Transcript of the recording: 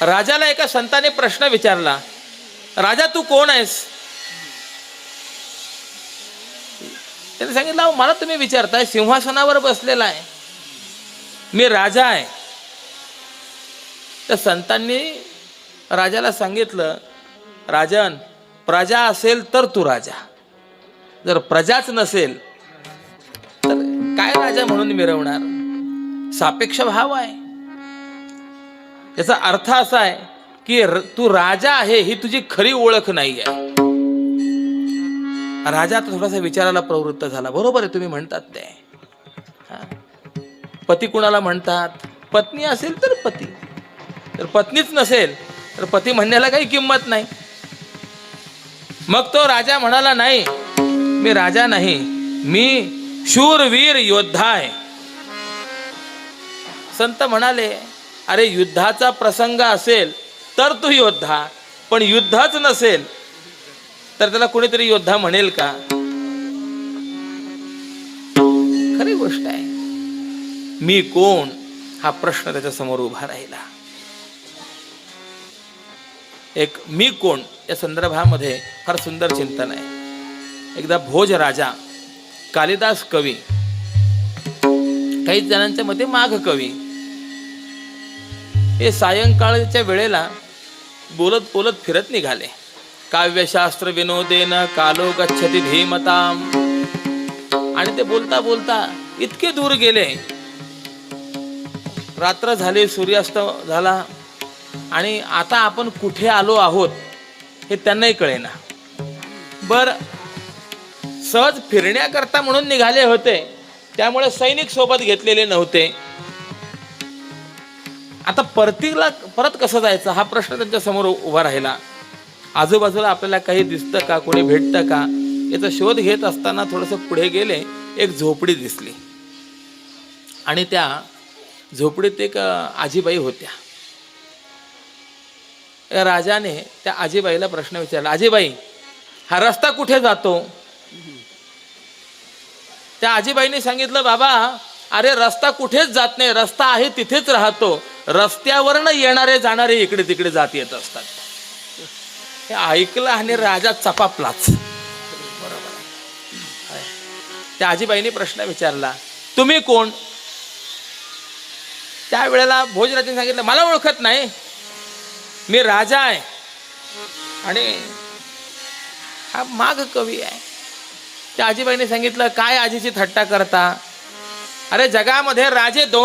राजाला एका संताने प्रश्न विचारला राजा तू कोण आहेस? त्याने सांगितलं "अहो, मला तुम्ही विचारताय सिंहासनावर बसलेला आहे. मी राजा आहे. तर संतांनी राजाला सांगितलं राजन प्रजा असेल तर तू राजा. जर प्रजाच नसेल तर काय राजा म्हणून मिरवणार? सापेक्ष भाव आहे. याचा अर्थ असा आहे की तू राजा आहे ही तुझी खरी ओळख नाही आहे राजा थोडासा विचाराला प्रवृत्त झाला. बरोबर आहे तुम्ही म्हणतात ते. पती कुणाला म्हणतात? पत्नी असेल तर पती. तर पत्नीच नसेल तर पती म्हणण्याला काही किंमत नाही. मग तो राजा म्हणाला नाही मी राजा नाही मी शूरवीर योद्धा आहे. संत म्हणाले अरे युद्धाचा प्रसंग असेल तर तू योद्धा पण युद्धच नसेल तर त्याला कोणीतरी योद्धा म्हणेल का? खरी गोष्ट आहे. मी कोण? हा प्रश्न त्याच्यासमोर उभा राहिला. एक मी कोण? या संदर्भामध्ये फार सुंदर चिंतन आहे. एकदा भोज राजा कालिदास कवी काही जणांच्या मते माघ कवी हे सायंकाळच्या वेळेला बोलत बोलत फिरत निघाले. काव्यशास्त्र विनोदेन कालो गच्छती धीमताम. आणि ते बोलता बोलता इतके दूर गेले. रात्र झाली सूर्यास्त झाला. आणि आता आपण कुठे आलो आहोत हे त्यांनाही कळेना. बर सहज फिरण्याकरता म्हणून निघाले होते. त्यामुळे सैनिक सोबत घेतलेले नव्हते. आता परतीला परत कसं जायचं? हा प्रश्न त्यांच्यासमोर उभा राहिला. आजूबाजूला आपल्याला काही दिसतं का? कोणी भेटतं का? याचा शोध घेत असताना थोडंसं पुढे गेले एक झोपडी दिसली. आणि त्या झोपडीत एक आजीबाई होत्या. राजाने त्या आजीबाईला प्रश्न विचारला आजीबाई हा रस्ता कुठे जातो? त्या आजीबाईने सांगितलं बाबा अरे रस्ता कुठेच जात नाही. रस्ता आहे तिथेच राहतो. रस्त्यावरनं येणारे जाणारे इकडे तिकडे जात येत असतात. हे ऐकलं आणि राजा चपापलाच. बरोबर. त्या आजीबाईने प्रश्न विचारला तुम्ही कोण? त्यावेळेला भोजराजांनी सांगितलं मला ओळखत नाही. मी राजा आहे. आणि हा माघ कवी आहे. त्या आजीबाईने सांगितलं काय आजीची थट्टा करता? अरे जगामध्ये राजे दोन